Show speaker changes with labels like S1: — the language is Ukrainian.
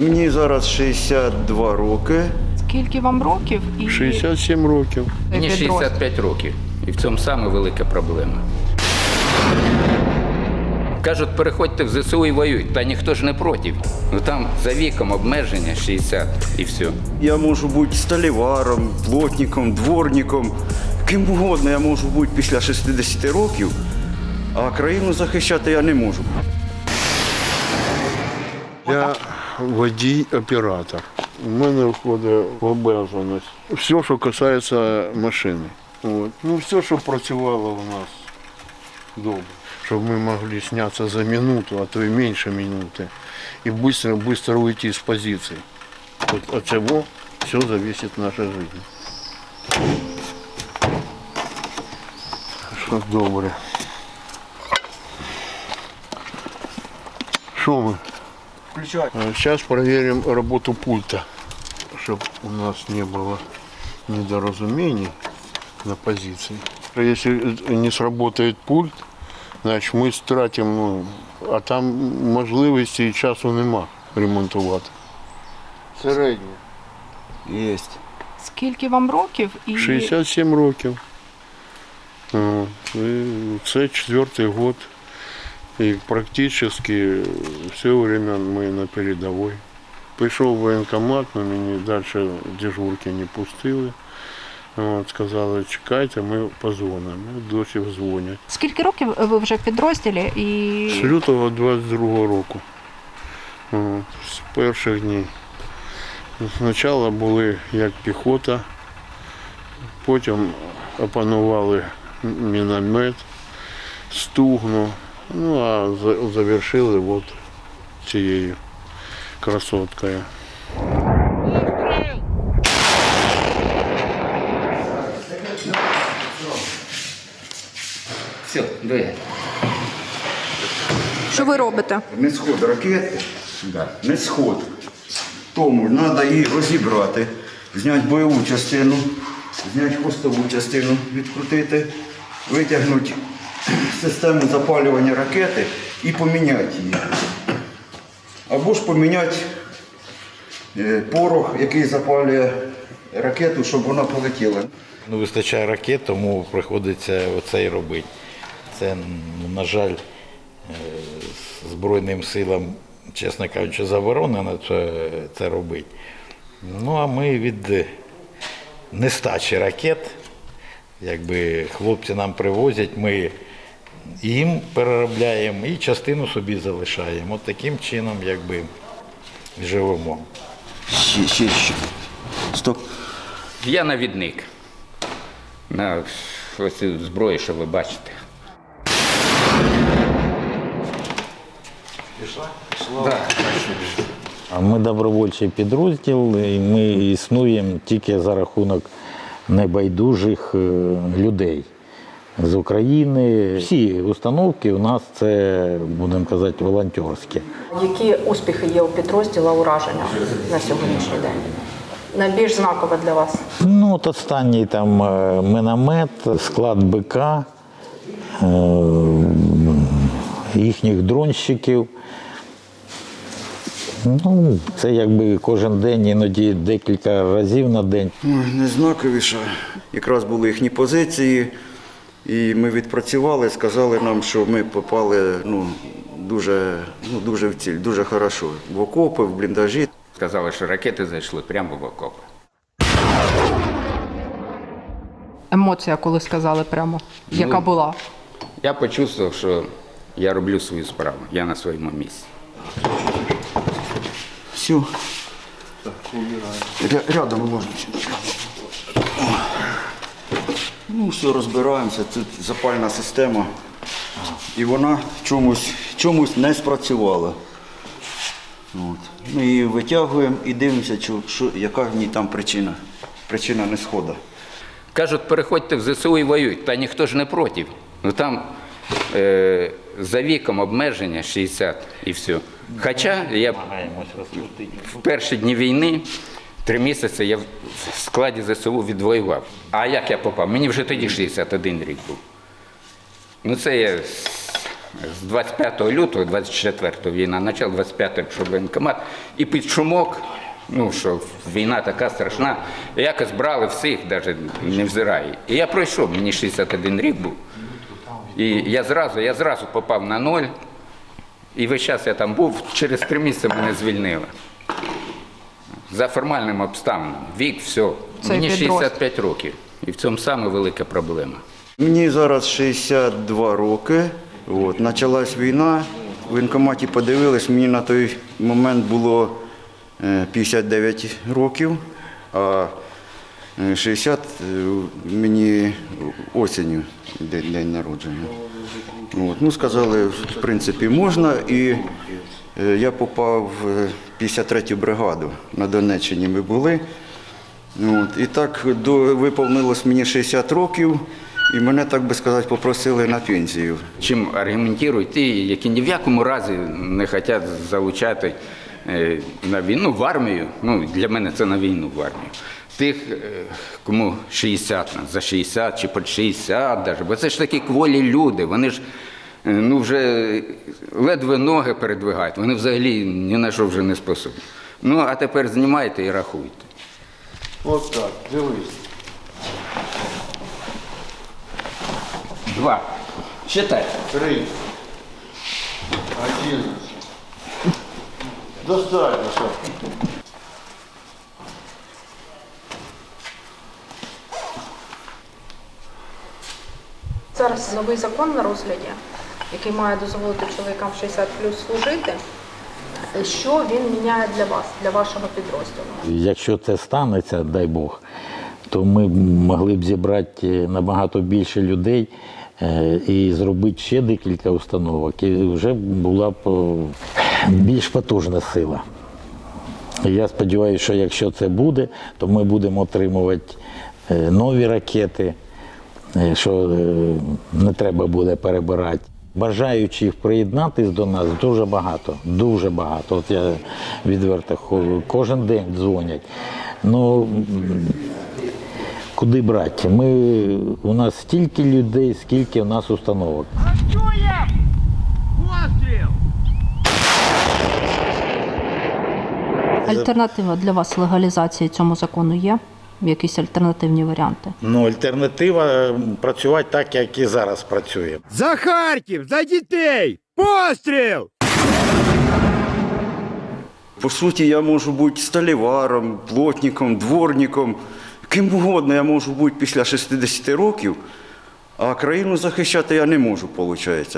S1: Мені зараз 62 роки.
S2: Скільки вам років? І
S3: 67 років.
S4: Мені 65 років. І в цьому саме велика проблема. Кажуть, переходьте в ЗСУ і воюють, та ніхто ж не проти. Ну там за віком обмеження 60 і все.
S1: Я можу бути сталіваром, плотником, дворником, ким угодно я можу бути після 60 років, а країну захищати я не можу.
S3: Я водій-оператор. У мене входить в обов'язаність. Все, що касається машини. От. Ну, все, що працювало у нас добре. Щоб ми могли знятися за минуту, а то і менше минути. І швидко, швидко уйти з позиції. От от цього все зависить від нашої життя. Що добре. Що ми?
S1: Включай.
S3: Сейчас проверим работу пульта, чтобы у нас не было недоразумений на позиции. Если не сработает пульт, значить ми стратимо, ну, а там можливості і часу нема ремонтувати. Середнє.
S1: Єсть.
S2: Скільки вам років? І
S3: 67 років. О, Це четвертий год. І практично все время ми на передовій. Прийшов в воєнкомат, але мені далі дежурки не пустили. От, сказали, чекайте, ми позвонимо. Досі дзвонять.
S2: скільки років ви вже в підрозділі? І
S3: З лютого 22 року. От, з перших днів. Спочатку були як піхота, потім опанували міномет, стугну, ну а за- завершили от цією красоткою.
S4: Все, двигай.
S2: що ви робите?
S1: Не сход ракети, не сход. Тому треба її розібрати, зняти бойову частину, зняти хвостову частину, відкрутити, витягнути систему запалювання ракети і поміняти її. Або ж поміняти е, порох, який запалює ракету, щоб вона полетіла.
S5: Не вистачає ракет, тому приходиться оце і робити. Це, ну, на жаль, е, Збройним силам, чесно кажучи, заборонено це, робити. Ну, а ми від нестачі ракет, якби хлопці нам привозять, ми їм переробляємо і частину собі залишаємо. От таким чином, якби живемо.
S1: Ще, ще, ще. Стоп.
S4: Я навідник. На ось зброю, що ви бачите.
S5: А Ми добровольчий підрозділ, і ми існуємо тільки за рахунок небайдужих е, людей з України. Всі установки у нас це, будемо казати, волонтерські.
S6: Які успіхи є у підрозділа ураження на сьогоднішній день? Найбільш знакове для вас?
S5: Ну, от останній там е, міномет, склад БК, е, їхніх дронщиків. Ну, це якби кожен день, іноді декілька разів на день.
S1: Ой, Найзнаковіше. Якраз були їхні позиції, і ми відпрацювали, сказали нам, що ми попали ну, дуже, ну, дуже в ціль, дуже хорошо. В окопи, в бліндажі.
S4: Сказали, що ракети зайшли прямо в окопи.
S2: Емоція, коли сказали прямо, яка
S4: Ну,
S2: була?
S4: Я почувствував, що я роблю свою справу, я на своєму місці.
S1: Все. Ря- Рядом можна. Ну, все, розбираємося. Тут запальна система. І вона чомусь, чомусь не спрацювала. От. Ми її витягуємо і дивимося, що, що, яка в ній там причина. Причина не схода.
S4: Кажуть, переходьте в ЗСУ і воюють, та ніхто ж не проти. Ну там е, за віком обмеження 60 і все. Хоча я в перші дні війни три місяці я в складі ЗСУ відвоював. А як я попав? Мені вже тоді 61 рік був. Ну це я з 25 лютого, 24 війна, почав 25 пішов воєнкомат, і під шумок, ну що війна така страшна, якось брали всіх, навіть не взирає. І я пройшов, мені 61 рік був. І я зразу, я зразу попав на ноль. І весь час я там був, через три місяці мене звільнили. За формальним обставинам. Вік, все.
S7: Це
S4: Мені
S7: підрозділ.
S4: 65 років. І в цьому саме велика проблема.
S1: Мені зараз 62 роки. От, почалась війна. В воєнкоматі подивились, мені на той момент було е, 59 років, а е, 60 е, мені осінню день, день народження. От, ну, сказали, в принципі, можна. І е, я попав в 53-ю бригаду. На Донеччині ми були. От, і так до, виповнилось мені 60 років, і мене, так би сказати, попросили на пенсію.
S4: Чим аргументують ті, які ні в якому разі не хочуть залучати е, на війну в армію. Ну, для мене це на війну в армію. Тих, е, кому 60, за 60 чи під 60 даже. Бо це ж такі кволі люди. Вони ж е, ну, вже ледве ноги передвигають. Вони взагалі ні на що вже не способні. Ну, а тепер знімайте і рахуйте.
S3: От так, дивись.
S4: Два. Считай.
S3: Три. Одиннадцать. Достатньо.
S6: Зараз новий закон на розгляді, який має дозволити чоловікам 60 плюс служити. Що він міняє для вас, для вашого підрозділу?
S5: Якщо це станеться, дай Бог, то ми могли б зібрати набагато більше людей е, і зробити ще декілька установок, і вже була б е, більш потужна сила. Я сподіваюся, що якщо це буде, то ми будемо отримувати е, нові ракети, е, що е, не треба буде перебирати. Бажаючих приєднатись до нас дуже багато, дуже багато. От я відверто кожен день дзвонять. Ну куди брати? Ми, у нас стільки людей, скільки у нас установок.
S8: Альтернатива для вас легалізації цьому закону є? Якісь альтернативні варіанти?
S9: Ну, альтернатива працювати так, як і зараз працює.
S10: За Харків! За дітей! Постріл!
S1: По суті, я можу бути сталіваром, плотником, дворником, ким угодно я можу бути після 60 років, а країну захищати я не можу, виходить.